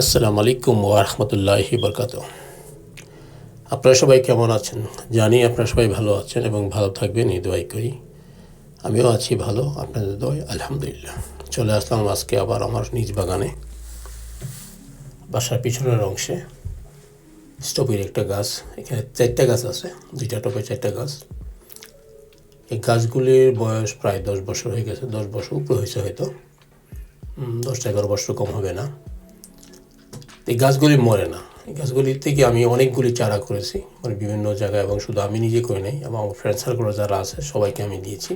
আসসালামু আলাইকুম ওরহমতুল্লাহি বরকাত আপনারা সবাই কেমন আছেন? জানি আপনারা সবাই ভালো আছেন এবং ভালো থাকবেন এই দোয়াই করি। আমিও আছি ভালো আপনাদের দোয় আলহামদুলিল্লাহ। চলে আসলাম আজকে আবার আমার নিজ বাগানে। বাসার পিছনের অংশে স্ট্রবেরি একটা গাছ এখানে চারটা গাছ আছে দুইটা টপে চারটা গাছ। এই গাছগুলির বয়স প্রায় দশ বছর হয়ে গেছে দশ বছর উপরে হয়েছে হয়তো। উম, দশ এগারো বছর কম হবে না। এই গাছগুলি মরে না। এই গাছগুলি থেকে আমি অনেকগুলি চারা করেছি মানে বিভিন্ন জায়গায় এবং শুধু আমি নিজে করে নাই এবং আমার ফ্রেন্ড সার্কেল যারা আছে, সবাইকে আমি দিয়েছি।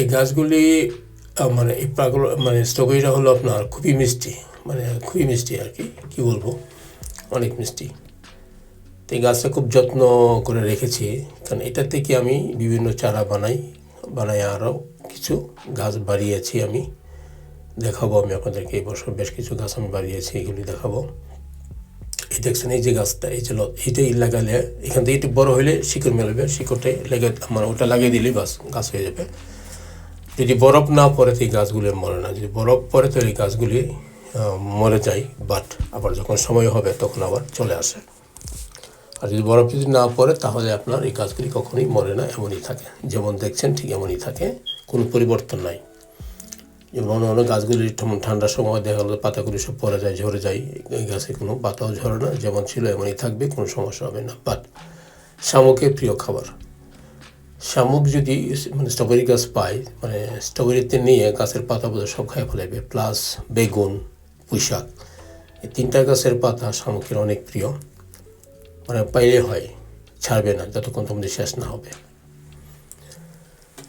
এই গাছগুলি মানে এই পাগল মানে স্ট্রবেরিটা হলো আপনার খুবই মিষ্টি মানে খুবই মিষ্টি আর কি, কী বলব? অনেক মিষ্টি। তো এই গাছটা খুব যত্ন করে রেখেছি, কারণ এটা থেকে আমি বিভিন্ন চারা বানাই বানাই আরও কিছু গাছ বাড়িয়েছি আমি। দেখাবো আমি আপনাদেরকে। এই বছর বেশ কিছু গাছ আমি বাড়িয়েছি, এগুলি দেখাবো। এই দেখছেন, এই যে গাছটা, এই যে এইটাই লাগালে, এখান থেকে একটু বড় হলে শিকড় মেলবে শিকড়টাই লেগে মানে ওটা লাগিয়ে দিলেই বাস, গাছ হয়ে যাবে। যদি বরফ না পড়ে তো এই গাছগুলি মরে না। যদি বরফ পড়ে তো এই গাছগুলি মরে যায় বাট আবার যখন সময় হবে তখন আবার চলে আসে। আর যদি বরফ যদি না পড়ে, তাহলে আপনার এই গাছগুলি কখনোই মরে না, এমনই থাকে। যেমন দেখছেন, ঠিক এমনই থাকে, কোনো পরিবর্তন নাই। যেমন অন্য অন্য গাছগুলি ঠান্ডার সময় দেখা গেলো, পাতাগুলি সব পড়ে যায়, ঝরে যায়। এই গাছে কোনো পাতাও ঝরে না, যেমন ছিল এমনই থাকবে, কোনো সমস্যা হবে না। বাট শামুকের প্রিয় খাবার। শামুক যদি মানে স্ট্রবেরি গাছ পায় মানে স্ট্রবেরিতে নিয়ে গাছের পাতা বোধ সব খাই ফেলাবে প্লাস বেগুন, পুঁইশাক। এই তিনটা গাছের পাতা শামুকের অনেক প্রিয়। মানে পাইলে হয়, ছাড়বে না, যতক্ষণ তোমাদের শেষ না হবে।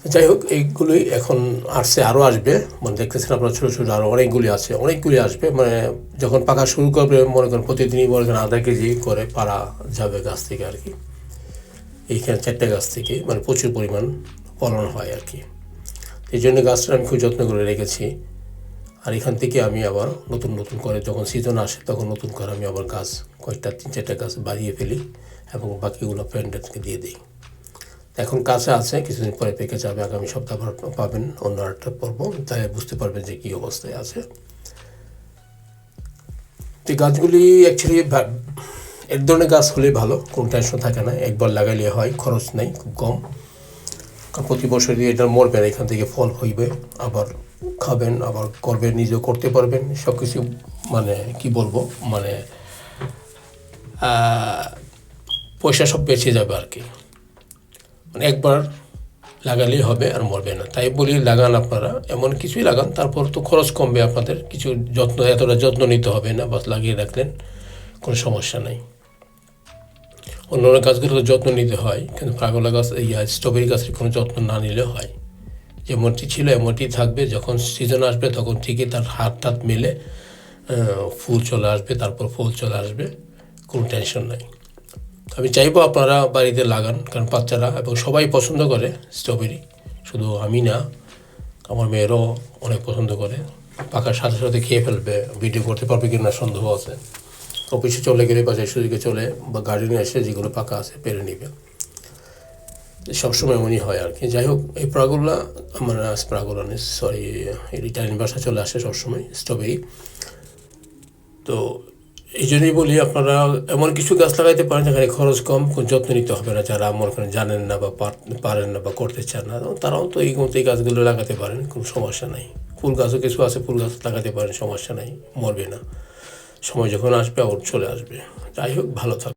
যাই হোক, এইগুলোই এখন আসছে আরও আসবে। মানে দেখতেছেন আপনার ছোটো ছোটো আরও অনেকগুলি আছে। অনেকগুলি আসবে মানে যখন পাকা শুরু করবে, মনে করেন প্রতিদিনই মনে করেন আধা কেজি করে পারা যাবে গাছ থেকে আর কি। এইখানে চারটে গাছ থেকে মানে প্রচুর পরিমাণ ফলন হয় আর কি। এই জন্য গাছটা আমি খুব যত্ন করে রেখেছি। আর এখান থেকে আমি আবার নতুন নতুন করে যখন সিজন আসে, তখন নতুন করে আমি আবার গাছ, কয়েকটা, তিন চারটা গাছ বাড়িয়ে ফেলি এবং বাকিগুলো ফ্রেন্ডদেরকে দিয়ে দিই। এখন কাছে আছে, কিছুদিন পরে পেকে যাবে, আগামী সপ্তাহ পাবেন অন্য একটা পর্ব। তাই বুঝতে পারবেন যে কী অবস্থায় আছে। তো গাছগুলি অ্যাকচুয়ালি এক ধরনের গাছ হলেই ভালো, কোনো টেনশন থাকে না। একবার লাগাইলে হয়, খরচ নেই, খুব কম। কারণ প্রতি বছরই এটা মরবেন, এখান থেকে ফল হইবে, আবার খাবেন, আবার করবেন, নিজেও করতে পারবেন। সব কিছু মানে কি বলব মানে পয়সা সব বেঁচে যাবে আর কি। মানে একবার লাগালেই হবে আর মরবে না। তাই বলি লাগান আপনারা। এমন কিছুই লাগান, তারপর তো খরচ কমবে আপনাদের। কিছু যত্ন, এতটা যত্ন নিতে হবে না, বাস লাগিয়ে রাখলেন, কোনো সমস্যা নাই। অন্য অন্য গাছগুলো তো যত্ন নিতে হয়, কিন্তু পাগলা গাছ ইয়া স্ট্রবেরি গাছের কোনো যত্ন না নিলে হয়। যেমনটি ছিল, এমনটি থাকবে। যখন সিজন আসবে, তখন ঠিকই তার হাত টাত মেলে ফুল চলে আসবে, তারপর ফুল চলে আসবে, কোনো টেনশন নাই। আমি চাইব আপনারা বাড়িতে লাগান, কারণ বাচ্চারা এবং সবাই পছন্দ করে স্ট্রবেরি শুধু আমি না, আমার মেয়েরও অনেক পছন্দ করে। পাকার সাথে সাথে খেয়ে ফেলবে ভিডিও করতে পারবে কি না সন্দেহ আছে। অফিসে চলে গেলে বা সুদিকে চলে বা গার্ডেনে এসে যেগুলো পাকা আছে পেরে নিবে। সবসময় এমনই হয় আর কি। যাই হোক, এই প্রাগুলা আমার প্রাগুলা সরি রিটার্ন বাসা চলে আসে সবসময় স্ট্রবেরি তো এই জন্যই বলি, আপনারা এমন কিছু গাছ লাগাইতে পারেন যেখানে খরচ কম, কোনো যত্ন নিতে হবে না। যারা মনে করেন জানেন না বা পারেন না বা করতে চান না তারাও তো এই মতো এই গাছগুলো লাগাতে পারেন, কোনো সমস্যা নাই। ফুল গাছও কিছু আছে, ফুল গাছ লাগাতে পারেন, সমস্যা নাই, মরবে না। সময় যখন আসবে, আবার চলে আসবে। যাই হোক, ভালো থাক